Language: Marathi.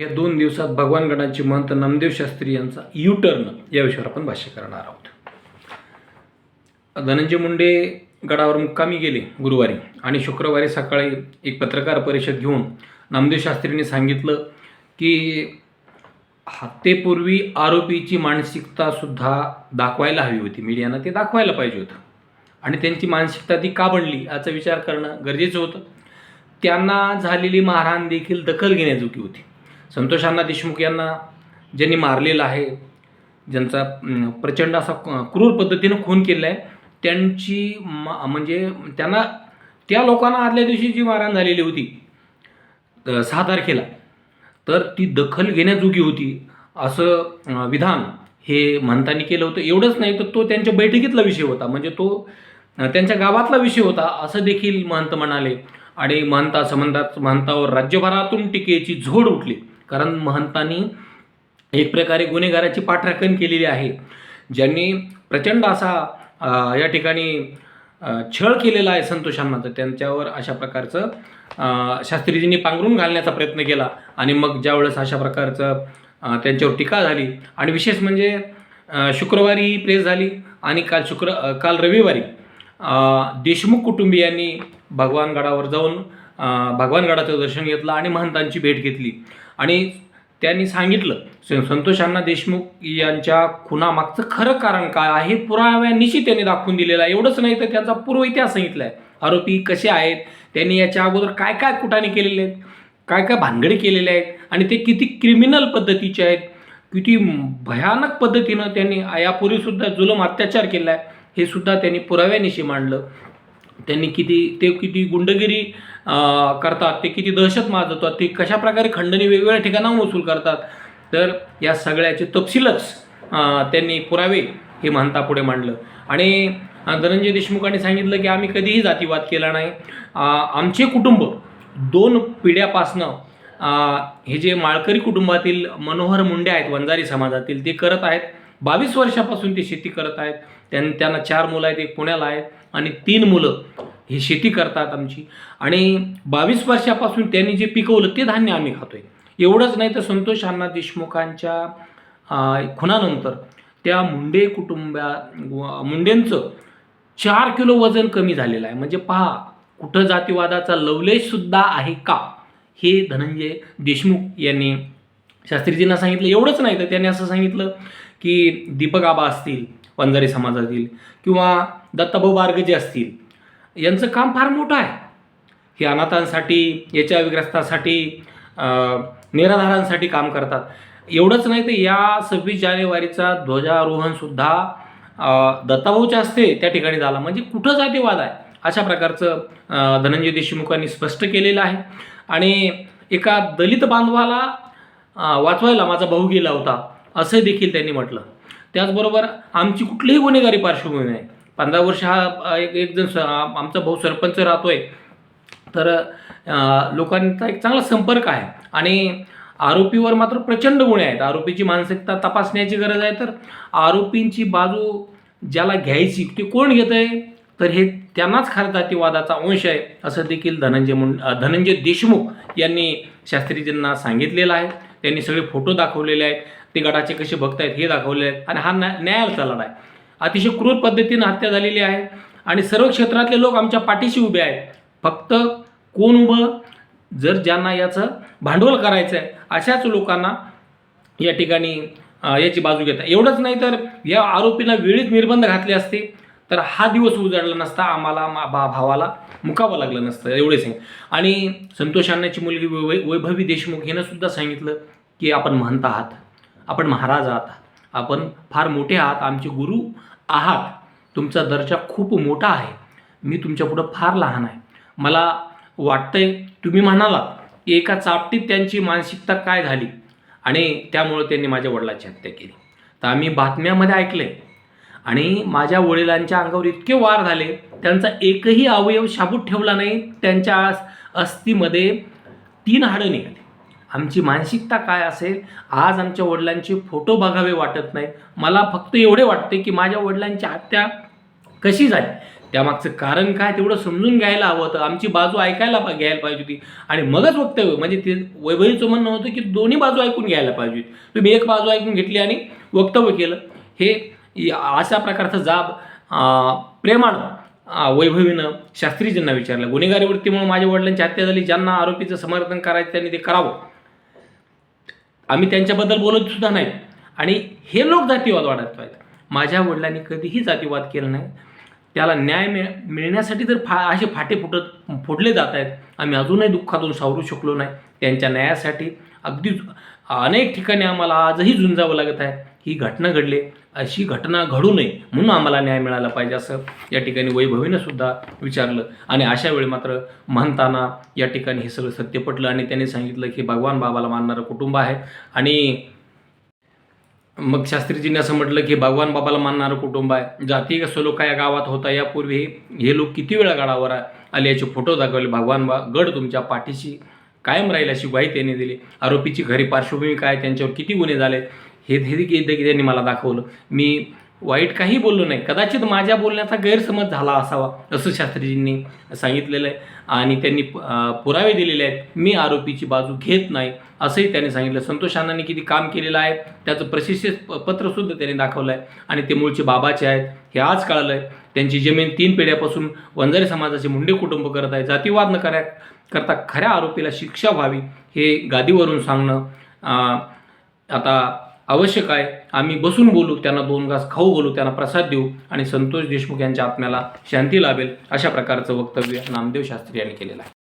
या दोन दिवसात भगवान गणाचे महंत नामदेव शास्त्री यांचा यू टर्न या विषयावर आपण भाष्य करणार आहोत. धनंजय मुंडे गडावर मुक्कामी गेले गुरुवारी आणि शुक्रवारी सकाळी एक पत्रकार परिषद घेऊन नामदेव शास्त्रींनी सांगितलं की हत्येपूर्वी आरोपीची मानसिकता सुद्धा दाखवायला हवी होती. मीडियानं ते दाखवायला पाहिजे होतं. आणि त्यांची मानसिकता ती का बनली याचा विचार करणं गरजेचं होतं. त्यांना झालेली मारहाण देखील दखल घेण्याजोगी होती. संतोषांना देशमुख यांना ज्यांनी मारलेलं आहे ज्यांचा प्रचंड असा क्रूर पद्धतीनं खून केलेला आहे त्यांची मा म्हणजे त्यांना त्या लोकांना आदल्या दिवशी जी मारहाण झालेली होती सहा तारखेला तर ती दखल घेण्याजोगी होती असं विधान हे महंतांनी केलं होतं. एवढंच नाही तर तो त्यांच्या बैठकीतला विषय होता म्हणजे तो त्यांच्या गावातला विषय होता असं देखील महंत म्हणाले. आणि महंता संबंधात महंतावर राज्यभरातून टीकेची झोड उठली. कारण महंतांनी एक प्रकारे गुन्हेगाराची पाठराखण केलेली आहे. ज्यांनी प्रचंड असा या ठिकाणी छळ केलेला आहे संतोषांना तर त्यांच्यावर अशा प्रकारचं शास्त्रीजींनी पांघरून घालण्याचा प्रयत्न केला आणि मग ज्यावेळेस अशा प्रकारचं त्यांच्यावर टीका झाली आणि विशेष म्हणजे शुक्रवारी ही प्रेस झाली आणि काल शुक्र काल रविवारी देशमुख कुटुंबियांनी भगवान गडावर जाऊन भगवानगडाचं भगवान गडाचं दर्शन घेतलं आणि महंतांची भेट घेतली. आणि त्यांनी सांगितलं संतोषांना देशमुख यांच्या खुनामागचं खरं कारण काय आहे? पुराव्यानिशी त्यांनी दाखवून दिलेलं आहे. एवढंच नाही तर त्यांचा पूर्व इतिहास सांगितला आहे आरोपी कसे आहेत? त्यांनी याच्या अगोदर काय काय कुटाने केलेले आहेत? काय काय भानगडी केलेले आहेत? आणि ते किती क्रिमिनल पद्धतीचे आहेत? किती भयानक पद्धतीनं त्यांनी यापूर्वीसुद्धा जुलम अत्याचार केला आहे हे सुद्धा त्यांनी पुराव्यानिशी मांडलं. त्यांनी किती ते किती गुंडगिरी करतात ते किती दहशत माजवतात ते कशाप्रकारे खंडणी वेगवेगळ्या ठिकाणाहून वसूल करतात? तर या सगळ्याचे तपशीलच त्यांनी पुरावे हे म्हणता पुढे मांडलं. आणि धनंजय देशमुखांनी सांगितलं की आम्ही कधीही जातीवाद केला नाही. आमचे कुटुंब दोन पिढ्यापासनं हे जे माळकरी कुटुंबातील मनोहर मुंडे आहेत वंजारी समाजातील ते करत आहेत. बावीस वर्षापासून ते शेती करत आहेत. त्यां त्यांना चार मुलं आहेत एक पुण्याला आहेत आणि तीन मुलं ही शेती करतात आमची. आणि बावीस वर्षापासून त्यांनी जे पिकवलं ते धान्य आम्ही खातोय. एवढंच नाही तर संतोष अण्णा देशमुखांच्या खुनानंतर त्या मुंडे कुटुंबा मुंडेंचं चार किलो वजन कमी झालेलं आहे. म्हणजे पहा कुठं जातीवादाचा लवलेशसुद्धा आहे का? हे धनंजय देशमुख यांनी शास्त्रीजींना सांगितलं. एवढंच नाही तर त्यांनी असं सांगितलं की दीपक आबा असतील वंजारी समाजातील किंवा दत्ताभाऊ बारगजे असतील यांचं काम फार मोठं आहे. हे अनाथांसाठी याच्या विग्रस्तांसाठी निराधारांसाठी काम करतात. एवढंच नाही तर या सव्वीस जानेवारीचा ध्वजारोहणसुद्धा दत्ताभाऊच्या असते त्या ठिकाणी झाला. म्हणजे कुठं जातीवाद आहे? अशा प्रकारचं धनंजय देशमुखांनी स्पष्ट केलेलं आहे. आणि एका दलित बांधवाला वाचवायला माझा भाऊ गेला होता असं देखील त्यांनी म्हटलं. त्याचबरोबर आमची कुठलीही गुन्हेगारी पार्श्वभूमी नाही. पंधरा वर्ष हा एक एक जण स- आमचा भाऊ सरपंच राहतोय. तर लोकांचा एक चांगला संपर्क आहे. आणि आरोपीवर मात्र प्रचंड गुन्हे आहेत. आरोपीची मानसिकता तपासण्याची गरज आहे. तर आरोपींची बाजू ज्याला घ्यायची ते कोण घेत आहे तर हे त्यांनाच खरं जातीवादाचा अंश आहे असं देखील धनंजय मुं धनंजय देशमुख यांनी शास्त्रीजींना सांगितलेलं आहे. त्यांनी सगळे फोटो दाखवलेले आहेत. ते गडाचे कसे भक्त आहेत हे दाखवले आहेत. आणि हा न्या न्यायालयाचा लढा आहे. अतिशय क्रूर पद्धतीनं हत्या झालेली आहे. आणि सर्व क्षेत्रातले लोक आमच्या पाठीशी उभे आहेत. फक्त कोण उभं? जर ज्यांना याचं भांडवल करायचं आहे अशाच लोकांना या ठिकाणी याची बाजू घेता. एवढंच नाही तर या आरोपींना वेळीच निर्बंध घातले असते. तर हा दिवस उजाडला नसता आम्हाला मा- भा भावाला मुकावं लागलं नसतं एवढेच आहे. आणि संतोष अण्णाची मुलगी वै वैभवी देशमुख हिनं सुद्धा सांगितलं की आपण म्हणत आहात. आपण महाराज आहात. आपण फार मोठे आहात आमचे गुरु आहात तुमचा दर्जा खूप मोठा आहे. मी तुमच्यापुढं फार लहान आहे. मला वाटतंय तुम्ही म्हणालात की एका चापटीत त्यांची मानसिकता काय झाली? आणि त्यामुळं त्यांनी माझ्या वडिलांची हत्या केली. तर आम्ही बातम्यामध्ये ऐकलंय. आणि माझ्या वडिलांच्या अंगावर इतके वार झाले त्यांचा एकही अवयव शाबूत ठेवला नाही त्यांच्या अस्थिमध्ये तीन हाडं निघाली. आमची मानसिकता काय असेल आज आमच्या वडिलांचे फोटो बघावे वाटत नाही मला फक्त एवढे वाटते की माझ्या वडिलांची हत्या कशी झाली? त्यामागचं कारण काय तेवढं समजून घ्यायला हवं होतं. आमची बाजू ऐकायला पा- घ्यायला पाहिजे होती. आणि मगच वक्तव्य म्हणजे ते वैभवीचं म्हणणं होतं की दोन्ही बाजू ऐकून घ्यायला पाहिजे तुम्ही एक बाजू ऐकून घेतली आणि वक्तव्य केलं. हे या- अशा प्रकारचा जाब प्रेमानं वैभवीनं शास्त्रीजींना विचारलं. गुन्हेगारी वृत्तीमुळे माझ्या वडिलांची हत्या झाली. ज्यांना आरोपीचं समर्थन करायचं त्यांनी ते करावं. आम्ही त्यांच्याबद्दल बोलत सुद्धा नाही आणि हे लोक जातीवाद वाढत आहेत. माझ्या वडिलांनी कधीही जातीवाद केला नाही. त्याला न्याय मिळ मिळण्यासाठी जर फा असे फाटे फुटत फोडले जात आहेत आम्ही अजूनही दुःखातून सावरू शकलो नाही. त्यांच्या न्यायासाठी अगदी अनेक ठिकाणी आम्हाला आजही झुंजावं लागत आहे. ही घटना घडली. अशी घटना घडू नये म्हणून आम्हाला न्याय मिळाला पाहिजे असं या ठिकाणी वैभवीनं सुद्धा विचारलं. आणि अशा वेळी मात्र म्हणताना या ठिकाणी हे सगळं सत्य पटलं आणि त्यांनी सांगितलं की भगवान बाबाला मानणारं कुटुंब आहे. आणि मग शास्त्रीजींनी असं म्हटलं की भगवान बाबाला मानणारं कुटुंब आहे. जाती का सलोखा या गावात होता. यापूर्वी हे लोक किती वेळा गडावर आले याचे फोटो दाखवले. भगवान बा गड तुमच्या पाठीशी कायम राहील अशी ग्वाही त्यांनी दिली. आरोपीची घरी पार्श्वभूमी काय? त्यांच्यावर किती गुन्हे झाले? हे हे देखील त्यांनी मला दाखवलं. मी वाईट काही बोललो नाही. कदाचित माझ्या बोलण्याचा गैरसमज झाला असावा असं शास्त्रीजींनी सांगितलेलं आहे. आणि त्यांनी पुरावे दिलेले आहेत. मी आरोपीची बाजू घेत नाही असंही त्यांनी सांगितलं. संतोष अण्णांनी किती काम केलेलं आहे त्याचं प्रशिक्षित पत्रसुद्धा त्यांनी दाखवलं आहे. आणि ते मूळचे बाबाचे आहेत हे आज कळलं आहे. त्यांची जमीन तीन पिढ्यापासून वंजारी समाजाचे मुंडे कुटुंब करत आहे. जातीवाद न करा करता खऱ्या आरोपीला शिक्षा व्हावी हे गादीवरून सांगणं आता आवश्यक आहे. आम्ही बसून बोलू त्यांना दोन घास खाऊ बोलू त्यांना प्रसाद देऊ आणि संतोष देशमुख यांच्या आत्म्याला शांती लाभेल अशा प्रकारचं वक्तव्य नामदेव शास्त्री यांनी केलेलं आहे.